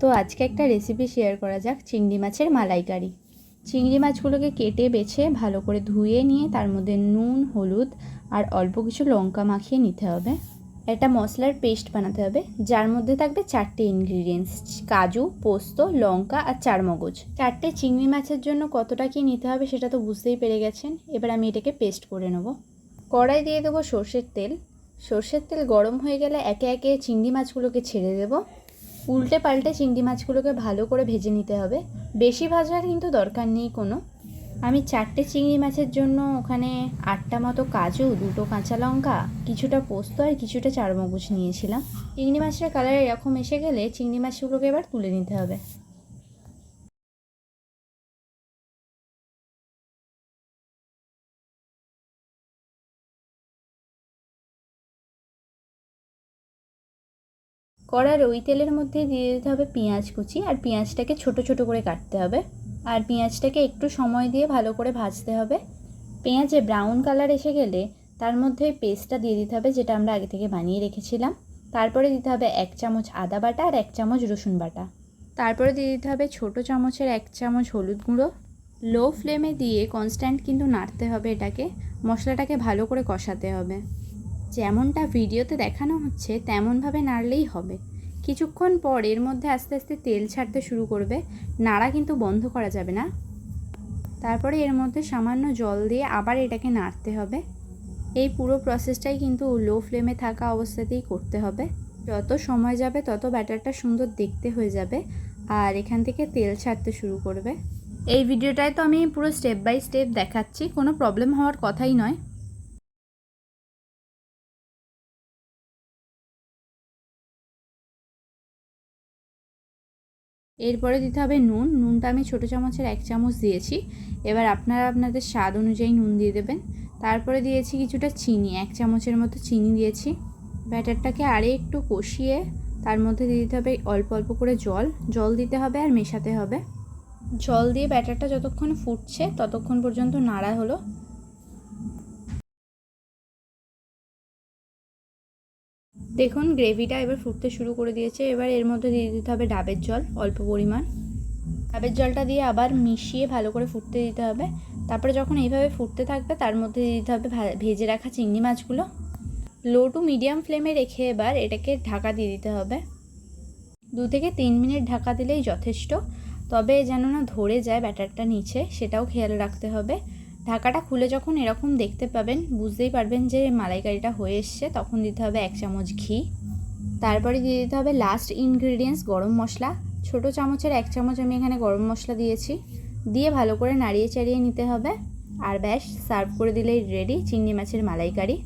তো আজকে একটা রেসিপি শেয়ার করা যাক, চিংড়ি মাছের মালাইকারি। চিংড়ি মাছগুলোকে কেটে, বেছে, ভালো করে ধুয়ে নিয়ে তার মধ্যে নুন, হলুদ আর অল্প কিছু লঙ্কা মাখিয়ে নিতে হবে। একটা মশলার পেস্ট বানাতে হবে, যার মধ্যে থাকবে চারটে ইনগ্রিডিয়েন্টস কাজু, পোস্ত, লঙ্কা আর চারমগজ। চারটে চিংড়ি মাছের জন্য কতটা কী নিতে হবে সেটা তো বুঝতেই পেরে গেছেন, এবার আমি এটাকে পেস্ট করে নেব। কড়াই দিয়ে দেবো সর্ষের তেল। সর্ষের তেল গরম হয়ে গেলে একে একে চিংড়ি মাছগুলোকে ছেড়ে দেবো। উল্টে পাল্টে চিংড়ি মাছগুলোকে ভালো করে ভেজে নিতে হবে। বেশি ভাজার কিন্তু দরকার নেই কোনো। আমি চারটে চিংড়ি মাছের জন্য ওখানে আটটা মতো কাজু, দুটো কাঁচা লঙ্কা, কিছুটা পোস্ত আর কিছুটা চারমগজ নিয়েছিলাম। চিংড়ি মাছের কালার এরকম এসে গেলে চিংড়ি মাছগুলোকে এবার তুলে নিতে হবে। কড়ার ওই তেলের মধ্যে দিয়ে দিতে হবে পেঁয়াজ কুচি, আর পেঁয়াজটাকে ছোট ছোট করে কাটতে হবে। আর পেঁয়াজটাকে একটু সময় দিয়ে ভালো করে ভাজতে হবে। পেঁয়াজে ব্রাউন কালার এসে গেলে তার মধ্যে ওই পেস্টটা দিয়ে দিতে হবে, যেটা আমরা আগে থেকে বানিয়ে রেখেছিলাম। তারপরে দিতে হবে এক চামচ আদা বাটা আর এক চামচ রসুন বাটা। তারপরে দিয়ে দিতে হবে ছোটো চামচের এক চামচ হলুদ গুঁড়ো। লো ফ্লেমে দিয়ে কনস্ট্যান্ট কিন্তু নাড়তে হবে এটাকে। মশলাটাকে ভালো করে কষাতে হবে। যেমনটা ভিডিওতে দেখানো হচ্ছে, তেমনভাবে নাড়লেই হবে। কিছুক্ষণ পর এর মধ্যে আস্তে আস্তে তেল ছাড়তে শুরু করবে। নাড়া কিন্তু বন্ধ করা যাবে না। তারপরে এর মধ্যে সামান্য জল দিয়ে আবার এটাকে নাড়তে হবে। এই পুরো প্রসেসটাই কিন্তু লো ফ্লেমে থাকা অবস্থাতেই করতে হবে। যত সময় যাবে, তত ব্যাটারটা সুন্দর দেখতে হয়ে যাবে আর এখান থেকে তেল ছাড়তে শুরু করবে। এই ভিডিওটায় তো আমি পুরো স্টেপ বাই স্টেপ দেখাচ্ছি, কোনো প্রবলেম হওয়ার কথাই নয়। এরপরে দিতে হবে নুন। নুনটা আমি ছোটো চামচের এক চামচ দিয়েছি। এবার আপনারা আপনাদের স্বাদ অনুযায়ী নুন দিয়ে দেবেন। তারপরে দিয়েছি কিছুটা চিনি, এক চামচের মতো চিনি দিয়েছি। ব্যাটারটাকে আরে একটু কষিয়ে তার মধ্যে দিয়ে দিতে হবে অল্প অল্প করে জল। জল দিতে হবে আর মেশাতে হবে। জল দিয়ে ব্যাটারটা যতক্ষণ ফুটছে ততক্ষণ পর্যন্ত নাড়া হলো। দেখুন, গ্রেভিটা এবার ফুটতে শুরু করে দিয়েছে। এবার এর মধ্যে দিয়ে দিতে হবে ডাবের জল, অল্প পরিমাণ। ডাবের জলটা দিয়ে আবার মিশিয়ে ভালো করে ফুটতে দিতে হবে। তারপরে যখন এইভাবে ফুটতে থাকবে, তার মধ্যে দিয়ে দিতে হবে ভেজে রাখা চিংড়ি মাছগুলো। লো টু মিডিয়াম ফ্লেমে রেখে এবার এটাকে ঢাকা দিয়ে দিতে হবে। দু থেকে তিন মিনিট ঢাকা দিলেই যথেষ্ট। তবে যেন না ধরে যায় ব্যাটারটা নিচে, সেটাও খেয়াল রাখতে হবে। ঢাকাটা খুলে যখন এরকম দেখতে পাবেন, বুঝতেই পারবেন যে মালাইকারিটা হয়ে এসছে। তখন দিতে হবে এক চামচ ঘি। তারপরে দিয়ে দিতে হবে লাস্ট ইনগ্রিডিয়েন্টস গরম মশলা। ছোট চামচের এক চামচ আমি এখানে গরম মশলা দিয়েছি। দিয়ে ভালো করে নাড়িয়ে চাড়িয়ে নিতে হবে। আর ব্যাস সার্ভ করে দিলেই রেডি চিংড়ি মাছের মালাইকারি।